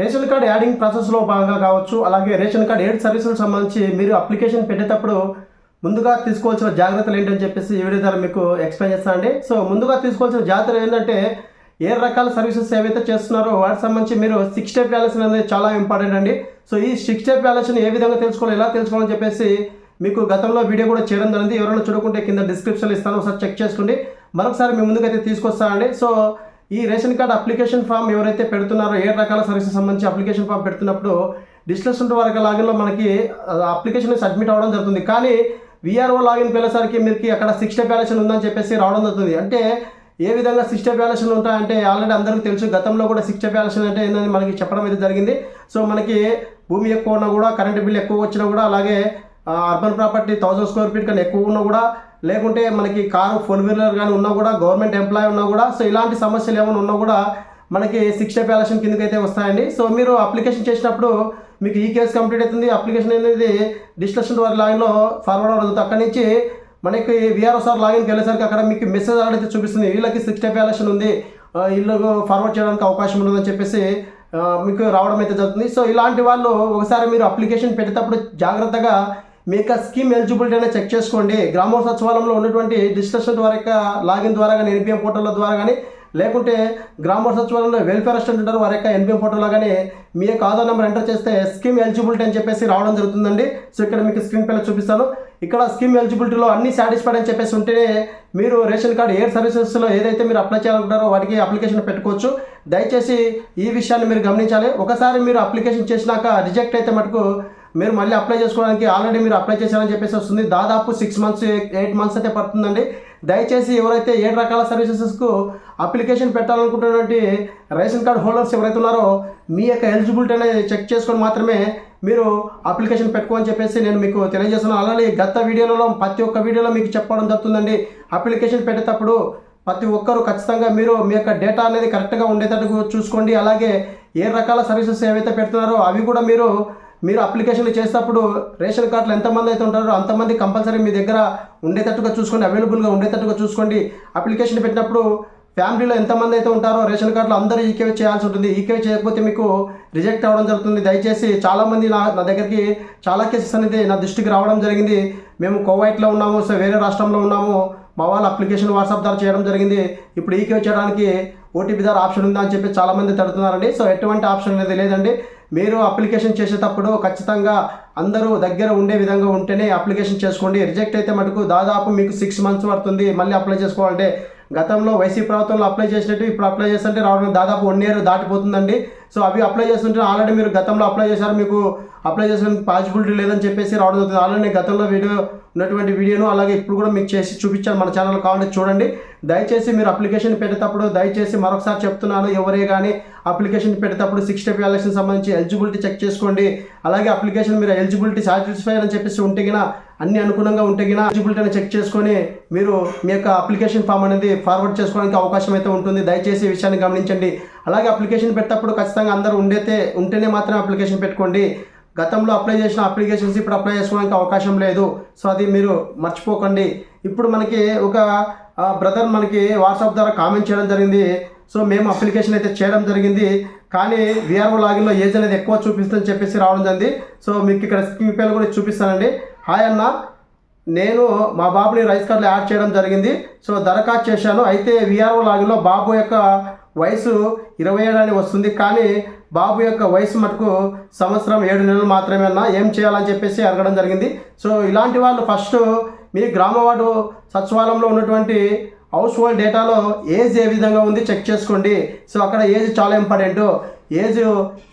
Ration card adding ప్రాసెస్లో భాగంగా కావచ్చు అలాగే రేషన్ కార్డ్ ఎయిడ్ సర్వీసులకు సంబంధించి మీరు అప్లికేషన్ పెట్టేటప్పుడు ముందుగా తీసుకోవాల్సిన జాగ్రత్తలు ఏంటని చెప్పేసి ఈ వీడియో ద్వారా మీకు ఎక్స్ప్లెయిన్ చేస్తానండి సో ముందుగా తీసుకోవాల్సిన జాగ్రత్తలు ఏంటంటే ఏ రకాల సర్వీసెస్ ఏవైతే చేస్తున్నారో వాటికి సంబంధించి మీరు సిక్స్ స్టెప్ వ్యాలెషన్ అనేది చాలా ఇంపార్టెంట్ అండి. సో ఈ సిక్స్ స్టెప్ వ్యాలెషన్ ఏ విధంగా తెలుసుకోవాలి ఎలా తెలుసుకోవాలని చెప్పేసి మీకు గతంలో వీడియో కూడా చేయడం జరిగింది. ఎవరైనా చూడకుంటే కింద డిస్క్రిప్షన్లో ఇస్తాను ఒకసారి చెక్ చేసుకోండి. మరొకసారి మీ ముందుకైతే తీసుకొస్తానండి సో ఈ రేషన్ కార్డ్ అప్లికేషన్ ఫామ్ ఎవరైతే పెడుతున్నారో ఏ రకాల సర్వీసెస్ సంబంధించి అప్లికేషన్ ఫామ్ పెడుతున్నప్పుడు డిస్ట్రిక్ట్ వరకు లాగిన్లో మనకి అప్లికేషన్ సబ్మిట్ అవ్వడం జరుగుతుంది. కానీ విఆర్ఓ లాగిన్ వెళ్ళేసరికి మీకు అక్కడ సిక్స్ స్టెప్ వ్యాలేషన్ ఉందని చెప్పేసి రావడం జరుగుతుంది. అంటే ఏ విధంగా సిక్స్ స్టెప్ వ్యాలేషన్ ఉంటాయంటే ఆల్రెడీ అందరికీ తెలుసు గతంలో కూడా సిక్స్ స్టెప్ వ్యాలేషన్ అంటే ఏందని మనకి చెప్పడం అయితే జరిగింది. సో మనకి భూమి ఎక్కువ ఉన్నా కూడా కరెంటు బిల్ ఎక్కువ వచ్చినా కూడా అలాగే urban property thousand square feet కన్నా ఎక్కువ ఉన్నా కూడా లేకుంటే మనకి కారు ఫోర్ వీలర్ కానీ ఉన్నా కూడా గవర్నమెంట్ ఎంప్లాయీ ఉన్నా కూడా సో ఇలాంటి సమస్యలు ఏమైనా ఉన్నా కూడా మనకి సిక్స్ స్టెప్ వ్యాలేషన్ కిందకి అయితే వస్తాయండి. సో మీరు అప్లికేషన్ చేసినప్పుడు మీకు ఈ కేసు కంప్లీట్ అవుతుంది. అప్లికేషన్ అనేది డిస్కషన్ వారి లాగిన్లో ఫార్వర్డ్ అవుతుంది అక్కడి నుంచి మనకి విఆర్ఓ సార్ లాగిన్కి వెళ్ళేసరికి అక్కడ మీకు మెసేజ్ అయితే చూపిస్తుంది. వీళ్ళకి సిక్స్ స్టెప్ వ్యాలేషన్ ఉంది. ఇల్లు వీళ్ళు ఫార్వర్డ్ చేయడానికి అవకాశం ఉండదని చెప్పేసి మీకు రావడం అయితే జరుగుతుంది. సో ఇలాంటి వాళ్ళు ఒకసారి మీరు అప్లికేషన్ పెట్టేటప్పుడు జాగ్రత్తగా మీ యొక్క స్కీమ్ ఎలిజిబిలిటీ అనేది చెక్ చేసుకోండి. గ్రామ సచివాలయంలో ఉన్నటువంటి డిస్కషన్ ద్వారా యొక్క లాగిన్ ద్వారా కానీ ఎన్పిఎం పోర్టల్ ద్వారా కానీ లేకుంటే గ్రామ సచివాలయంలో వెల్ఫేర్ అసిస్టెంట్ ఉంటారు వారి యొక్క ఎన్పిఎం పోర్టల్లో కానీ మీ యొక్క ఆధార్ నెంబర్ ఎంటర్ చేస్తే స్కీమ్ ఎలిజిబిలిటీ అని చెప్పేసి రావడం జరుగుతుందండి. సో ఇక్కడ మీకు స్క్రీన్ పైన చూపిస్తాను. ఇక్కడ స్కీమ్ ఎలిజిబిలిటీలో అన్ని సాటిస్ఫైడ్ అని చెప్పేసి ఉంటేనే మీరు రేషన్ కార్డ్ ఎయిర్ సర్వీసెస్లో ఏదైతే మీరు అప్లై చేయాలనుకుంటారో వాటికి అప్లికేషన్ పెట్టుకోవచ్చు. దయచేసి ఈ విషయాన్ని మీరు గమనించాలి. ఒకసారి మీరు అప్లికేషన్ చేసినాక రిజెక్ట్ అయితే మటుకు మీరు మళ్ళీ అప్లై చేసుకోవడానికి ఆల్రెడీ మీరు అప్లై చేశారని చెప్పేసి వస్తుంది. దాదాపు సిక్స్ మంత్స్ ఎయిట్ మంత్స్ అయితే పడుతుందండి. దయచేసి ఎవరైతే ఏడు రకాల సర్వీసెస్కు అప్లికేషన్ పెట్టాలనుకుంటున్నటువంటి రేషన్ కార్డ్ హోల్డర్స్ ఎవరైతే ఉన్నారో మీ యొక్క ఎలిజిబిలిటీ అనేది చెక్ చేసుకొని మాత్రమే మీరు అప్లికేషన్ పెట్టుకోని చెప్పేసి నేను మీకు తెలియజేస్తున్నాను. అలానే గత వీడియోలలో ప్రతి ఒక్క వీడియోలో మీకు చెప్పడం జరుగుతుందండి. అప్లికేషన్ పెట్టేటప్పుడు ప్రతి ఒక్కరు ఖచ్చితంగా మీరు మీ యొక్క డేటా అనేది కరెక్ట్గా ఉండేటట్టు చూసుకోండి. అలాగే ఏ రకాల సర్వీసెస్ ఏవైతే పెడుతున్నారో అవి కూడా మీరు మీరు అప్లికేషన్లు చేసేటప్పుడు రేషన్ కార్డులు ఎంతమంది అయితే ఉంటారో అంతమంది కంపల్సరీ మీ దగ్గర ఉండేటట్టుగా చూసుకోండి అవైలబుల్గా ఉండేటట్టుగా చూసుకోండి అప్లికేషన్ పెట్టినప్పుడు ఫ్యామిలీలో ఎంతమంది అయితే ఉంటారో రేషన్ కార్డులో అందరూ ఈకేవై చేయాల్సి ఉంటుంది. ఈకేవై చేయకపోతే మీకు రిజెక్ట్ అవ్వడం జరుగుతుంది. దయచేసి చాలామంది నా నా దగ్గరికి చాలా కేసెస్ అనేది నా దృష్టికి రావడం జరిగింది. మేము కోవైట్లో ఉన్నాము సో వేరే రాష్ట్రంలో ఉన్నాము. మా వాళ్ళ అప్లికేషన్ వాట్సాప్ ద్వారా చేయడం జరిగింది. ఇప్పుడు ఈకేవై చేయడానికి ఓటీపీ ద్వారా ఆప్షన్ ఉందా అని చెప్పి చాలామంది తడుతున్నారండి. సో ఎటువంటి ఆప్షన్ అనేది లేదండి. మీరు అప్లికేషన్ చేసేటప్పుడు ఖచ్చితంగా అందరూ దగ్గర ఉండే విధంగా ఉంటేనే అప్లికేషన్ చేసుకోండి. రిజెక్ట్ అయితే మటుకు దాదాపు మీకు సిక్స్ మంత్స్ పడుతుంది. మళ్ళీ అప్లై చేసుకోవాలంటే గతంలో వైసీ ప్రభుత్వంలో అప్లై చేసినట్టు ఇప్పుడు అప్లై చేస్తుంటే రావడం దాదాపు వన్ ఇయర్ దాటిపోతుందండి. సో అవి అప్లై చేస్తుంటే ఆల్రెడీ మీరు గతంలో అప్లై చేశారు మీకు అప్లై చేసిన పాసిబిలిటీ లేదని చెప్పేసి రావడం జరుగుతుంది. ఆల్రెడీ నేను గతంలో వీడియో ఉన్నటువంటి వీడియోను అలాగే ఇప్పుడు కూడా మీకు చేసి చూపించాను మన ఛానల్ కావాలంటే చూడండి. దయచేసి మీరు అప్లికేషన్ పెట్టేటప్పుడు దయచేసి మరొకసారి చెప్తున్నాను ఎవరే కానీ అప్లికేషన్ పెట్టేటప్పుడు సిక్స్ స్టెప్ వ్యాలేషన్ సంబంధించి ఎలిజిబిలిటీ చెక్ చేసుకోండి. అలాగే అప్లికేషన్ మీరు ఎలిజిబిలిటీ సాటిస్ఫై అని చెప్పేసి ఉంటే అన్ని అనుగుణంగా ఉంటే గిన ఎలిజిబిలిటీని చెక్ చేసుకొని మీరు మీ యొక్క అప్లికేషన్ ఫామ్ అనేది ఫార్వర్డ్ చేసుకోవడానికి అవకాశం అయితే ఉంటుంది. దయచేసి విషయాన్ని గమనించండి. అలాగే అప్లికేషన్ పెట్టేటప్పుడు ఖచ్చితంగా అందరూ ఉండేతే ఉంటేనే మాత్రమే అప్లికేషన్ పెట్టుకోండి. గతంలో అప్లై చేసిన అప్లికేషన్స్ ఇప్పుడు అప్లై చేసుకోవడానికి అవకాశం లేదు. సో అది మీరు మర్చిపోకండి. ఇప్పుడు మనకి ఒక బ్రదర్ మనకి వాట్సాప్ ద్వారా కామెంట్ చేయడం జరిగింది. సో మేము అప్లికేషన్ అయితే చేయడం జరిగింది. కానీ విఆర్ఓ లాగిన్లో ఏజ్ అనేది ఎక్కువ చూపిస్తుందని చెప్పేసి రావడం జరిగింది. సో మీకు ఇక్కడ స్క్రీన్ పేర్లు కూడా చూపిస్తానండి. హాయ్ అన్న. నేను మా బాబుని రైస్ కార్డులో యాడ్ చేయడం జరిగింది. సో దరఖాస్తు చేశాను. అయితే విఆర్ఓ లాగిన్లో బాబు యొక్క వయసు ఇరవై ఏడు అని వస్తుంది. కానీ బాబు యొక్క వయసు మటుకు సంవత్సరం ఏడు నెలలు మాత్రమే అన్న. ఏం చేయాలని చెప్పేసి అడగడం జరిగింది. సో ఇలాంటి వాళ్ళు ఫస్ట్ మీ గ్రామ వార్డు సచివాలయంలో ఉన్నటువంటి హౌస్ హోల్డ్ డేటాలో ఏజ్ ఏ విధంగా ఉంది చెక్ చేసుకోండి. సో అక్కడ ఏజ్ చాలా ఇంపార్టెంట్ ఏజ్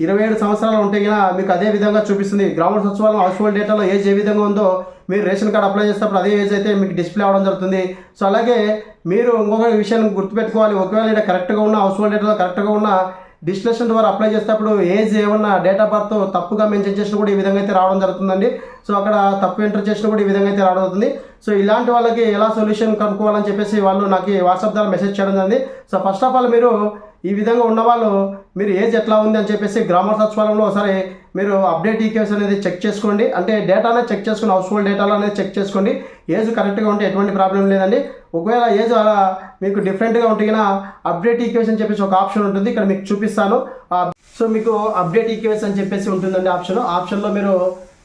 ఇరవై ఏడు సంవత్సరాలు ఉంటే కనుక మీకు అదే విధంగా చూపిస్తుంది. గ్రామ సచివాలయం హౌస్ హోల్డ్ డేటాలో ఏజ్ ఏ విధంగా ఉందో మీరు రేషన్ కార్డ్ అప్లై చేసేటప్పుడు అదే ఏజ్ అయితే మీకు డిస్ప్లే అవ్వడం జరుగుతుంది. సో అలాగే మీరు ఇంకొక విషయాన్ని గుర్తుపెట్టుకోవాలి. ఒకవేళ ఇక్కడ కరెక్ట్గా ఉన్న హౌస్ హోల్డ్ డేటాలో కరెక్ట్గా ఉన్న డిస్టిలేషన్ ద్వారా అప్లై చేసేటప్పుడు ఏజ్ ఏమన్నా డేట్ ఆఫ్ బర్త్ తప్పుగా మెన్షన్ చేసిన కూడా ఈ విధంగా అయితే రావడం జరుగుతుందండి. సో అక్కడ తప్పు ఎంటర్ చేసిన కూడా ఈ విధంగా అయితే రావడం అవుతుంది సో ఇలాంటి వాళ్ళకి ఎలా సొల్యూషన్ కనుక్కోవాలని చెప్పేసి వాళ్ళు నాకు వాట్సాప్ ద్వారా మెసేజ్ చేయడం జరిగింది. సో ఫస్ట్ ఆఫ్ ఆల్ మీరు ఈ విధంగా ఉన్నవాళ్ళు మీరు ఏజ్ ఎట్లా ఉంది అని చెప్పేసి గ్రామ సచివాలయంలో ఒకసారి మీరు అప్డేట్ ఈకేస్ అనేది చెక్ చేసుకోండి. అంటే డేటానే చెక్ చేసుకుని హౌస్ హోల్డ్ డేటాలో అనేది చెక్ చేసుకోండి. ఏజ్ కరెక్ట్గా ఉంటే ఎటువంటి ప్రాబ్లం లేదండి. ఒకవేళ ఏజ్ అలా మీకు డిఫరెంట్గా ఉంటే అప్డేట్ ఈక్వేషన్ అని చెప్పేసి ఒక ఆప్షన్ ఉంటుంది. ఇక్కడ మీకు చూపిస్తాను. సో మీకు అప్డేట్ ఈక్వేషన్ అని చెప్పేసి ఉంటుందండి ఆప్షన్ ఆప్షన్లో మీరు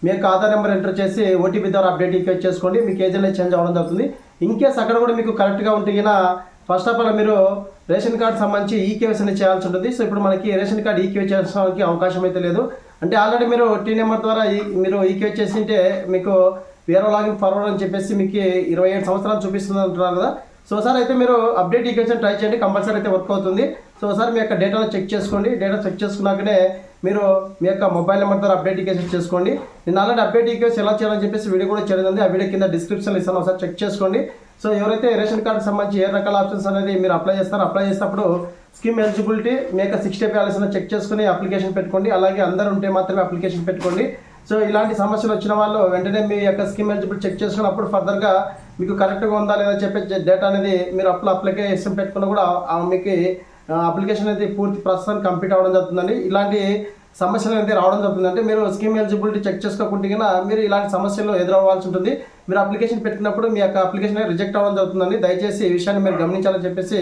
మీ యొక్క ఆధార్ నెంబర్ ఎంటర్ చేసి ఓటీపీ ద్వారా అప్డేట్ ఈక్వేట్ చేసుకోండి. మీకు ఏజ్ అనేది చేంజ్ అవ్వడం జరుగుతుంది. ఇన్ కేస్ అక్కడ కూడా మీకు కరెక్ట్గా ఉంటే ఫస్ట్ ఆఫ్ ఆల్ మీరు రేషన్ కార్డు సంబంధించి ఈకేవైస్ అనేది చేయాల్సి ఉంటుంది. సో ఇప్పుడు మనకి రేషన్ కార్డ్ ఈకేవై చేసుకోవడానికి అవకాశం అయితే లేదు. అంటే ఆల్రెడీ మీరు టీ నెంబర్ ద్వారా ఈ- మీరు ఈకేవై చేసింటే మీకు వేరే లాగిన్ ఫార్వర్డ్ అని చెప్పేసి మీకు ఇరవై ఏడు సంవత్సరాలు చూపిస్తుంది అంటున్నారు కదా. సో సార్ అయితే మీరు అప్డేట్ ఈకేవైసీ ట్రై చేయండి. కంపల్సరీ అయితే వర్క్ అవుతుంది. సో సార్ మీ యొక్క డేటాను చెక్ చేసుకోండి. డేటా చెక్ చేసుకున్నాకనే మీరు మీ యొక్క మొబైల్ నెంబర్ ద్వారా అప్డేట్ ఈక్వేషన్ చేసుకోండి. నేను ఆల్రెడీ అప్డేట్ ఈక్వేషన్ ఎలా చేయాలని చెప్పేసి వీడియో కూడా చేయడం ఆ వీడియో కింద డిస్క్రిప్షన్ ఇస్తాను. ఒకసారి చెక్ చేసుకోండి. సో ఎవరైతే రేషన్ కార్డు సంబంధించి ఏ రకాల ఆప్షన్స్ అనేది మీరు అప్లై చేస్తారో అప్లై చేసినప్పుడు స్కీమ్ ఎలిజిబిలిటీ మేక సిక్స్టీ ప్యాలెస్ చెక్ చేసుకుని అప్లికేషన్ పెట్టుకోండి. అలాగే అందరు ఉంటే మాత్రమే అప్లికేషన్ పెట్టుకోండి. సో ఇలాంటి సమస్యలు వచ్చిన వాళ్ళు వెంటనే మీ యొక్క స్కీమ్ ఎలిజిబిలిటీ చెక్ చేసుకున్నప్పుడు ఫర్దర్గా మీకు కరెక్ట్గా ఉందా లేదా చెప్పే డేటా అనేది మీరు అప్లో అప్లికేషన్ పెట్టుకున్న కూడా మీకు అప్లికేషన్ అనేది పూర్తి ప్రస్తుతానికి కంప్లీట్ అవ్వడం జరుగుతుందండి. ఇలాంటి సమస్యలు అనేది రావడం జరుగుతుంది. అంటే మీరు స్కీమ్ ఎలిజిబిలిటీ చెక్ చేసుకోకుండా కన్నా మీరు ఇలాంటి సమస్యలు ఎదురవ్వాల్సి ఉంటుంది. మీరు అప్లికేషన్ పెట్టినప్పుడు మీ యొక్క అప్లికేషన్ రిజెక్ట్ అవ్వడం జరుగుతుందండి. దయచేసి ఈ విషయాన్ని మీరు గమనించాలని చెప్పేసి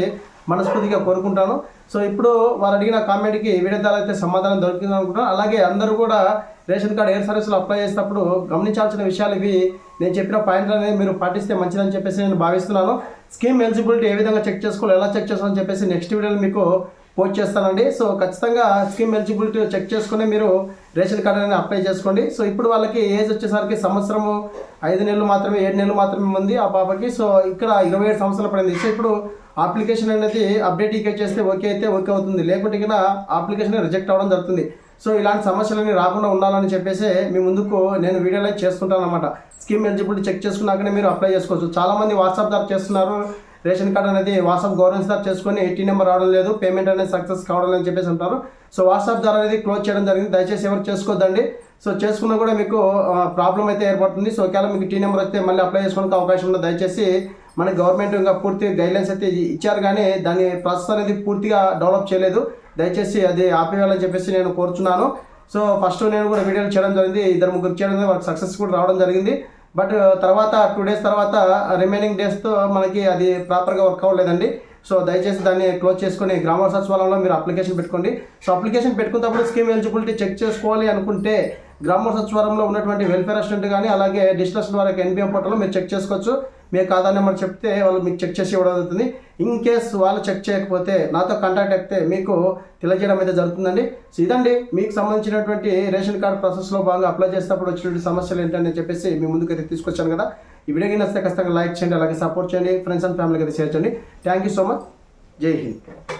మనస్ఫూర్తిగా కోరుకుంటాను. సో ఇప్పుడు వారు అడిగిన కామెంట్కి వీడియో ద్వారా అయితే సమాధానం దొరికింది అనుకుంటున్నాను. అలాగే అందరూ కూడా రేషన్ కార్డ్ ఎయిర్ సర్వీసులు అప్లై చేసినప్పుడు గమనించాల్సిన విషయాలు ఇవి నేను చెప్పిన పాయింట్లు అనేది మీరు పాటిస్తే మంచిదని చెప్పేసి నేను భావిస్తున్నాను. స్కీమ్ ఎలిజిబిలిటీ ఏ విధంగా చెక్ చేసుకోవాలి ఎలా చెక్ చేసుకోవాలని చెప్పేసి నెక్స్ట్ వీడియోలో మీకు పోస్ట్ చేస్తానండి. సో ఖచ్చితంగా స్కీమ్ ఎలిజిబిలిటీ చెక్ చేసుకుని మీరు రేషన్ కార్డు అనేది అప్లై చేసుకోండి. సో ఇప్పుడు వాళ్ళకి ఏజ్ వచ్చేసరికి సంవత్సరము ఐదు నెలలు మాత్రమే ఏడు నెలలు మాత్రమే ఉంది ఆ పాపకి. సో ఇక్కడ ఇరవై ఏడు సంవత్సరాలు పడింది. సో ఇప్పుడు అప్లికేషన్ అనేది అప్డేట్ ఇక చేస్తే ఓకే అయితే ఓకే అవుతుంది. లేకుంటే కన్నా అప్లికేషన్ రిజెక్ట్ అవ్వడం జరుగుతుంది. సో ఇలాంటి సమస్యలన్నీ రాకుండా ఉండాలని చెప్పేసి మీ ముందుకు నేను వీడియోలో చేస్తుంటాను అనమాట స్కీమ్ ఎలిజిబిలిటీ చెక్ చేసుకున్నాకనే మీరు అప్లై చేసుకోవచ్చు. చాలామంది వాట్సాప్ ద్వారా చేస్తున్నారు. రేషన్ కార్డ్ అనేది వాట్సాప్ గవర్నెన్స్ ద్వారా చేసుకొని ఎయిటీ నెంబర్ రావడం లేదు పేమెంట్ అనేది సక్సెస్ కావడం అని చెప్పేసి అంటారు. సో వాట్సాప్ ద్వారా అనేది క్లోజ్ చేయడం జరిగింది. దయచేసి ఎవరు చేసుకోవద్దండి సో చేసుకున్నా కూడా మీకు ప్రాబ్లం అయితే ఏర్పడుతుంది. సో ఒకవేళ మీకు టీ నెంబర్ వస్తే మళ్ళీ అప్లై చేసుకోవడానికి అవకాశం ఉంది దయచేసి మన గవర్నమెంట్ ఇంకా పూర్తి గైడ్లైన్స్ అయితే ఇచ్చారు కానీ దాని ప్రాసెస్ అనేది పూర్తిగా డెవలప్ చేయలేదు. దయచేసి అది ఆపేయాలని చెప్పేసి నేను కోరుచున్నాను. సో ఫస్ట్ నేను కూడా వీడియోలు చేయడం జరిగింది. ఇద్దరు ముగ్గురు చేయడం జరిగింది, వాళ్ళకి సక్సెస్ కూడా రావడం జరిగింది. బట్ తర్వాత టూ డేస్ తర్వాత రిమైనింగ్ డేస్తో మనకి అది ప్రాపర్గా వర్క్ అవ్వలేదండి. సో దయచేసి దాన్ని క్లోజ్ చేసుకొని గ్రామ సచివాలయంలో మీరు అప్లికేషన్ పెట్టుకోండి. సో అప్లికేషన్ పెట్టుకున్నప్పుడు స్కీమ్ ఎలిజిబిలిటీ చెక్ చేసుకోవాలి అనుకుంటే గ్రామ సచివాలయంలో ఉన్నటువంటి వెల్ఫేర్ అసిస్టెంట్ కానీ అలాగే డిజిటల్స్ ద్వారా ఎన్బిఎం పోర్టల్లో మీరు చెక్ చేసుకోవచ్చు. మీ ఖాతా నెంబర్ చెప్తే వాళ్ళు మీకు చెక్ చేసి ఇవ్వడం జరుగుతుంది. ఇన్ కేస్ వాళ్ళు చెక్ చేయకపోతే నాతో కాంటాక్ట్ అయితే మీకు తెలియజేయడం అయితే జరుగుతుందండి. సో ఇదండి. మీకు సంబంధించినటువంటి రేషన్ కార్డ్ ప్రాసెస్లో బాగా అప్లై చేసినప్పుడు వచ్చినటువంటి సమస్యలు ఏంటని చెప్పేసి మీ ముందుకు అయితే తీసుకొచ్చాను కదా. ఈ వీడియో నచ్చితే ఖచ్చితంగా లైక్ చేయండి అలాగే సపోర్ట్ చేయండి. ఫ్రెండ్స్ అండ్ ఫ్యామిలీకి అయితే షేర్ చేయండి. థ్యాంక్ యూ సో మచ్ జై హింద్.